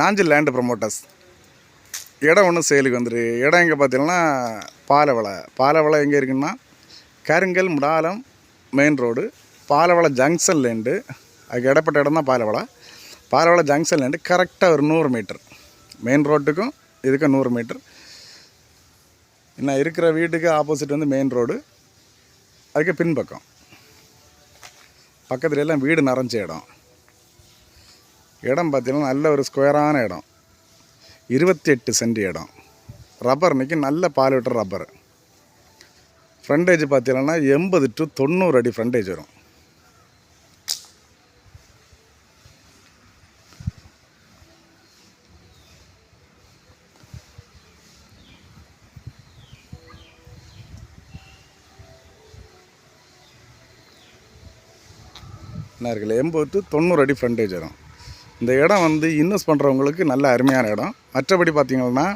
Nanjil land promoters இடம் ஒன்று செயலுக்கு வந்துரு. இடம் எங்கே பார்த்தீங்கன்னா பாலவளை. பாலவளை எங்கே இருக்குன்னா Karungal Mudalam main road Palavalai junction land அதுக்கு இடப்பட்ட இடம் தான் பாலவளை. பாலவளை ஜங்ஷன் லேண்டு கரெக்டாக ஒரு நூறு மீட்டர் மெயின் ரோட்டுக்கும் இதுக்கும் நூறு மீட்டர் நான் இருக்கிற வீட்டுக்கு ஆப்போசிட் வந்து மெயின் ரோடு அதுக்கு பின்பக்கம். பக்கத்துல எல்லாம் வீடு நிறைஞ்ச இடம். இடம் பார்த்தீங்கன்னா நல்ல ஒரு ஸ்கொயரான இடம். இருபத்தி எட்டு சென்ட் இடம். ரப்பர் நிற்கி நல்ல பால் விட்டுற ரப்பர் ஃப்ரண்டேஜ் பார்த்தீங்கன்னா எண்பது டு தொண்ணூறு அடி ஃப்ரண்டேஜ் வரும். என்ன இருக்குல்ல எண்பது டு தொண்ணூறு அடி ஃப்ரண்டேஜ் வரும். இந்த இடம் வந்து இன்வெஸ்ட் பண்ணுறவங்களுக்கு நல்ல அருமையான இடம். மற்றபடி பார்த்திங்கன்னா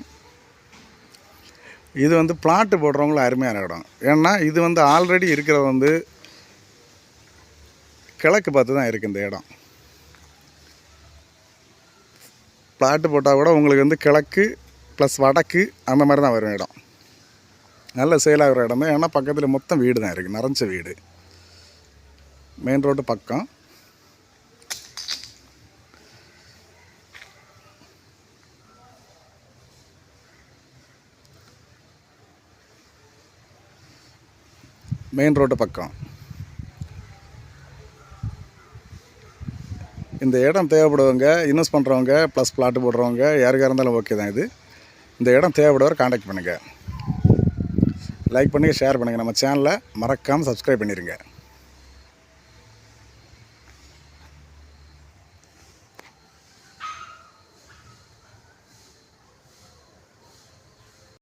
இது வந்து பிளாட்டு போடுறவங்களும் அருமையான இடம். ஏன்னா இது வந்து ஆல்ரெடி இருக்கிறது வந்து கிழக்கு பார்த்து தான் இருக்குது இந்த இடம். பிளாட்டு போட்டால் கூட உங்களுக்கு வந்து கிழக்கு ப்ளஸ் வடக்கு அந்த மாதிரி தான் வரும் இடம். நல்ல சேலாகிற இடம் தான். ஏன்னா பக்கத்தில் மொத்தம் வீடு தான் இருக்குது நிறைஞ்ச வீடு. மெயின் ரோடு பக்கம். மெயின் ரோட்டு பக்கம். இந்த இடம் தேவைப்படுவங்க இன்வெஸ்ட் பண்ணுறவங்க ப்ளஸ் பிளாட்டு போடுறவங்க யாருக்காக இருந்தாலும் ஓகே தான் இது. இந்த இடம் தேவைப்படுறவர் காண்டாக்ட் பண்ணுங்கள் லைக் பண்ணுங்கள் ஷேர் பண்ணுங்கள் நம்ம சேனலை மறக்காமல் சப்ஸ்கிரைப் பண்ணிடுங்க